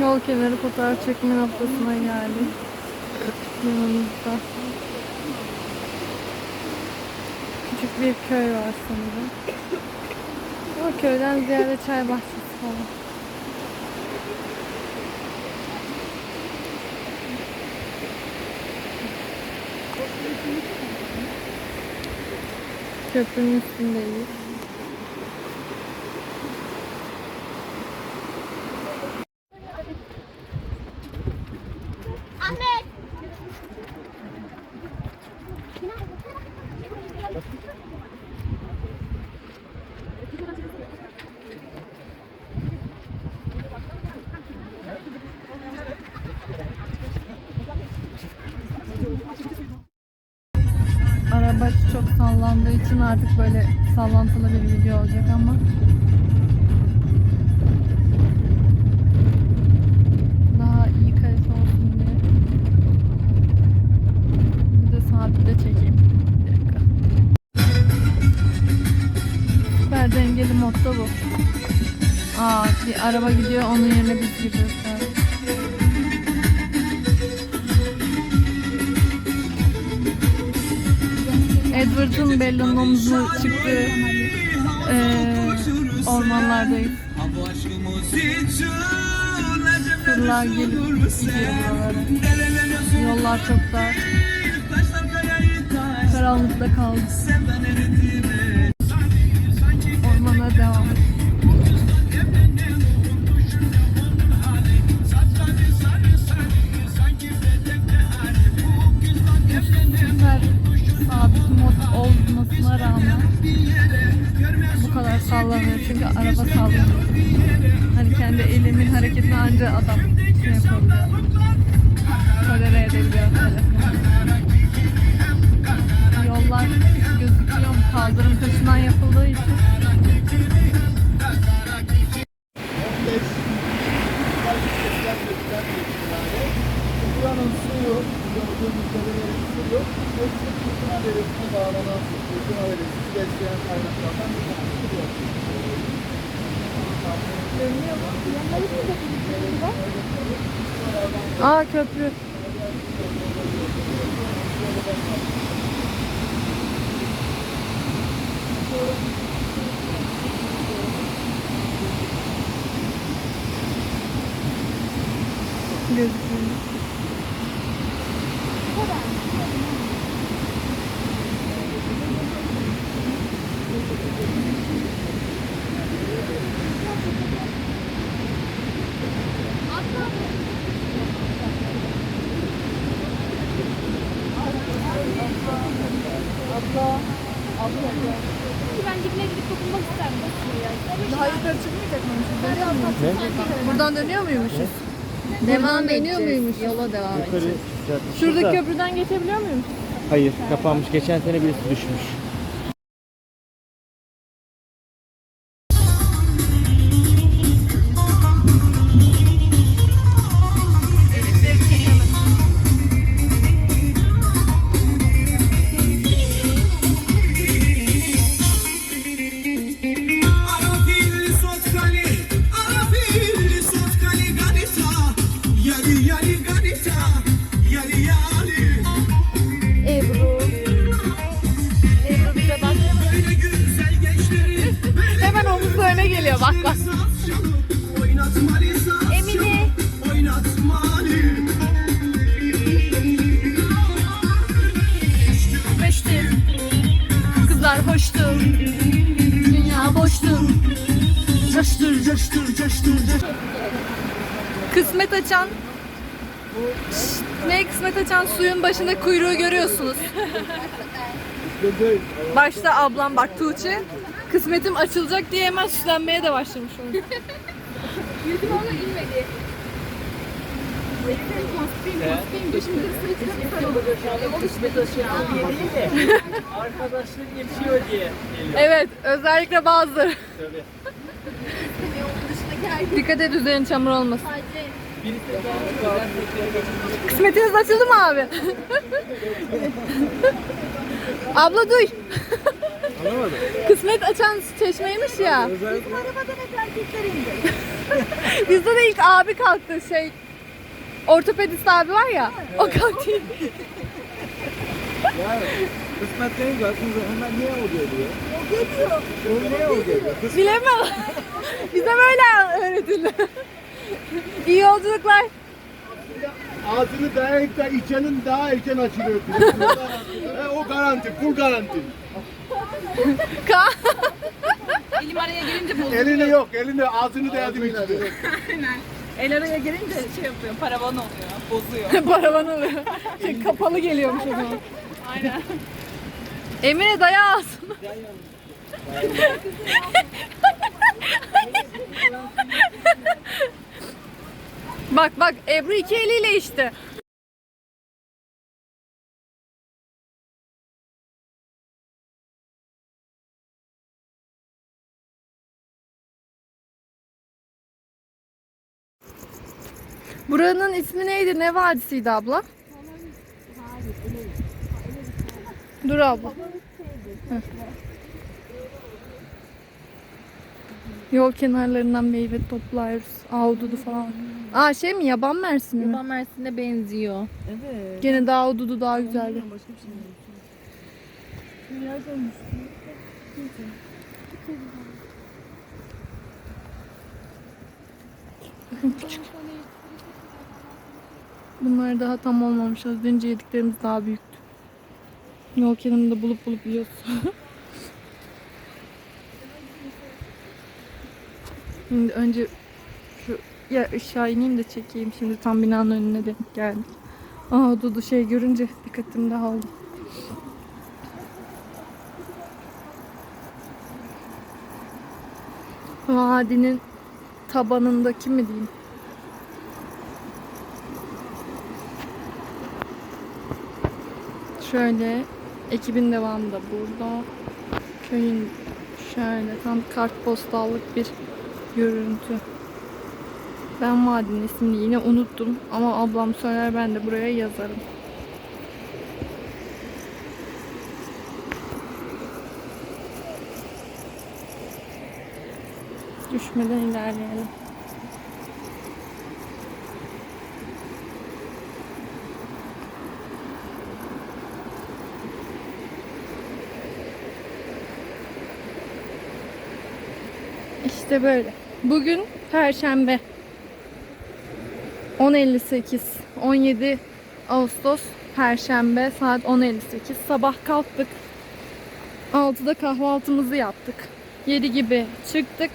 Yol kenarı fotoğraf çekme noktasına geldik. Yanımızda. Küçük bir köy var sanırım. Ama köyden ziyade çay bahçesi falan. Köprünün üstündeyiz. Araba çok sallandığı için artık böyle sallantılı bir video olacak ama daha iyi kalite olsun diye bir de sabitle çekeyim. Bir dakika. Süper dengeli modda bu. Aa bir araba gidiyor onun yerine biz gidiyoruz. Edward'ın Bella'nın omzuna çıktığı eee ormanlardayız. Tırlar gelip gidiyor. Yollar çok dar. Karanlıkta kaldık. Tolere edebiliyor telefonu. Yollar gözüküyor mu? Kaldırım taşından yapıldığı için. Buranın suyu, gördüğünüz derenin suyu, hepsi fırtına deresine bağlanan su. Fırtına deresi besleyen kaynaklardan bir tanesi bu. Aa köprü. Gözüküyor. Dönüyor muymuşuz? Devam dönüyor muymuşuz? Yola devam Yukarı Şuradaki köprüden geçebiliyor muyum? Hayır kapanmış. Geçen sene birisi düşmüş. Coştur coştur. Kısmet açan Şşt, ne kısmet açan suyun başında kuyruğu görüyorsunuz. Başta ablam bak Tuğçe. Kısmetim açılacak diye hemen süslenmeye de başlamış onun. Yüzüm ona inmedi. Arkadaşlık geçiyor diye geliyor. Evet, özellikle bazıları. Tabii. Dikkat et üzerin çamur olmasın. Kısmetiniz açıldı mı abi? Abla duy. Anlamadım. Kısmet açan çeşmeymiş ya. Bizde de ilk abi kalktı şey. Ortopedist abi var ya. O kalktı. Kısmet deyince aklınıza hemen niye o geliyor? O geliyor. O niye o geliyor? Kısmet Bilemem. Bize böyle öğretildi. İyi yolculuklar. ağzını dayayıp da içenin daha erken açılıyor. He, o garanti, full garanti. Ka Elim araya girince bozuluyor. Elini yok, elini ağzını dayadım içti. El araya girince şey yapıyor, paravan oluyor, bozuyor. Paravan oluyor. Kapalı geliyormuş o zaman. Aynen. Emine daya ağzını. bak bak Ebru iki eliyle işte. Buranın ismi neydi? Ne vadisiydi abla? Dur abla. Yol kenarlarından meyve topluyoruz. Ahududu falan. Aa şey mi yaban mersini mi? Yaban Mersin'e benziyor. Gene daha ahududu daha güzeldi. Küçük. Bunlar daha tam olmamış. Az önce yediklerimiz daha büyüktü. Yol kenarında bulup bulup yiyoruz. Şimdi önce şu ya aşağı ineyim de çekeyim. Şimdi tam binanın önüne denk geldik. Aa Dudu şey görünce dikkatim dağıldı. Vadinin tabanındaki mi diyeyim? Şöyle ekibin devamı da burada. Köyün şöyle tam kartpostallık bir görüntü. Ben vadinin ismini yine unuttum ama ablam söyler ben de buraya yazarım. Düşmeden ilerleyelim. İşte böyle. Bugün Perşembe. 10.58 17 Ağustos Perşembe saat 10.58 sabah kalktık. 6'da kahvaltımızı yaptık. 7 gibi çıktık.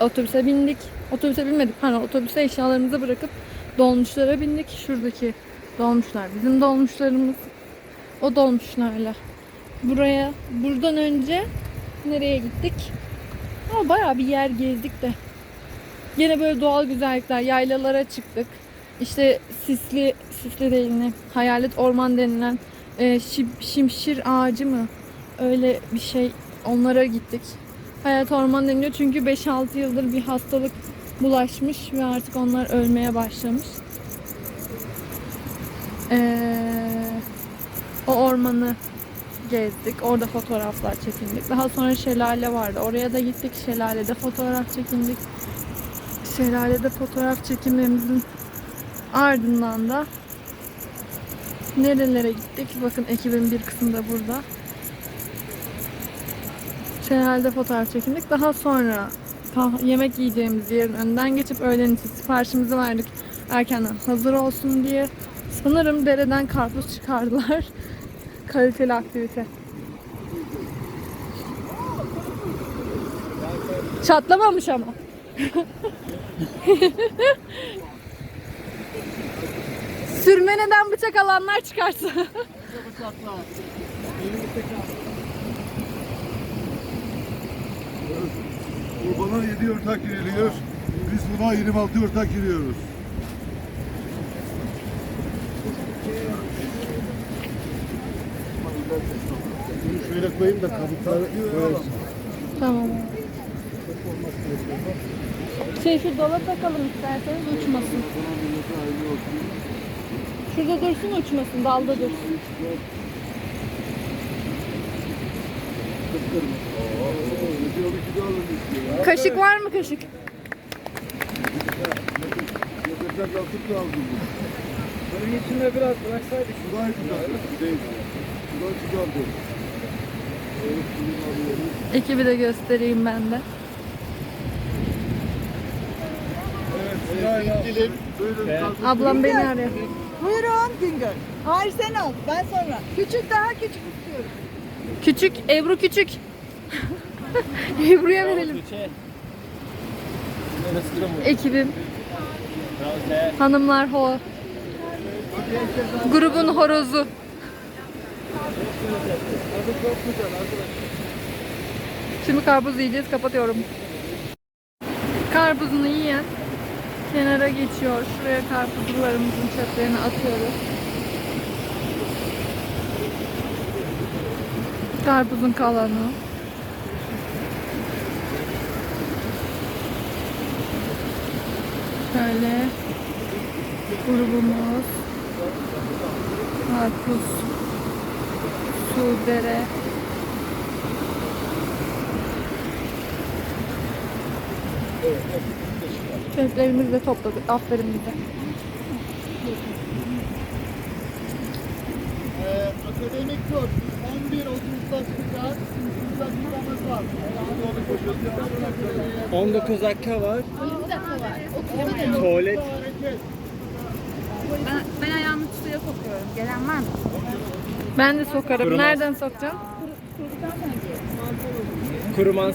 Otobüse bindik. Otobüse binmedik pardon otobüse eşyalarımızı bırakıp dolmuşlara bindik. Şuradaki dolmuşlar bizim dolmuşlarımız. O dolmuşlarla buraya buradan önce nereye gittik ama bayağı bir yer gezdik de Yine böyle doğal güzellikler, yaylalara çıktık. İşte sisli, sisli değil ne, hayalet orman denilen e, şim- şimşir ağacı mı? Öyle bir şey. Onlara gittik. Hayalet orman deniliyor çünkü 5-6 yıldır bir hastalık bulaşmış ve artık onlar ölmeye başlamış. Ee, o ormanı gezdik. Orada fotoğraflar çekindik. Daha sonra şelale vardı. Oraya da gittik. Şelalede fotoğraf çekindik. Şelalede fotoğraf çekimlerimizin ardından da nerelere gittik? Bakın ekibin bir kısmı da burada. Şelalede fotoğraf çekindik. Daha sonra yemek yiyeceğimiz yerin önünden geçip öğlen için siparişimizi verdik. Erkenden hazır olsun diye. Sanırım dereden karpuz çıkardılar. Kaliteli aktivite. Çatlamamış ama. Sürmeneden bıçak alanlar çıkarsa. Kurbana 7 ortak giriliyor. Biz buna 26 ortak giriyoruz. Bunu şöyle koyayım da kabukları koyarsın. tamam. Şey şu dala takalım isterseniz uçmasın. Şurada dursun uçmasın, dalda dursun. Kaşık var mı kaşık? Lazım. Bunun içinde biraz bıraksaydık. Şurayı güzel. Ekibi de göstereyim ben de. Evet. Ablam beni arıyor. Buyurun Güngör. Hayır sen al. Ben sonra. Küçük daha küçük istiyorum. Küçük, Ebru küçük. Ebru'ya verelim. Ekibim, hanımlar ho. Grubun horozu. Şimdi karpuz yiyeceğiz, kapatıyorum. Karpuzunu yiyen kenara geçiyor. Şuraya karpuzlarımızın çöplerini atıyoruz. Karpuzun kalanı. Şöyle grubumuz Karpuz Sudere Çöplerimizi de topladık. Aferin bize. Ee, akademik tur 11 30 dakika 30 dakikamız var. Yani onu koşuyoruz. 19 dakika var. Tuvalet. Ben, ben ayağımı suya sokuyorum. Gelen var mı? Ben de sokarım. Kurumaz. Nereden sokacağım? Kurumaz.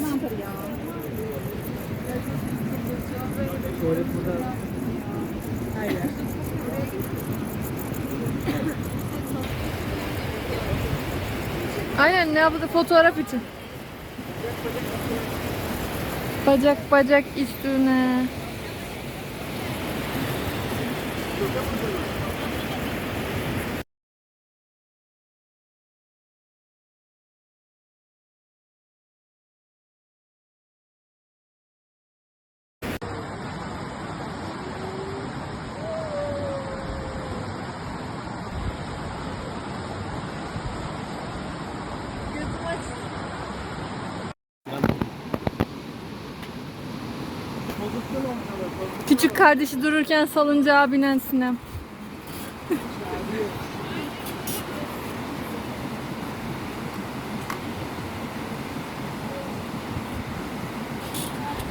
Tuvalet burada. Aynen ne yaptı? Fotoğraf için. Bacak bacak üstüne. Küçük kardeşi dururken salıncağa binen Sinem.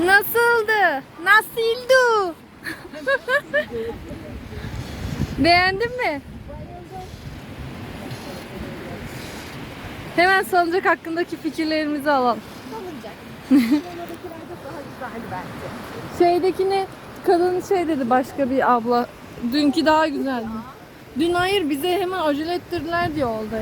Nasıldı? Nasıldı? Beğendin mi? Hemen salıncak hakkındaki fikirlerimizi alalım. Şeydekini kadın şey dedi başka bir abla. Dünkü daha güzeldi. Dün hayır bize hemen acele ettirdiler diye oldu.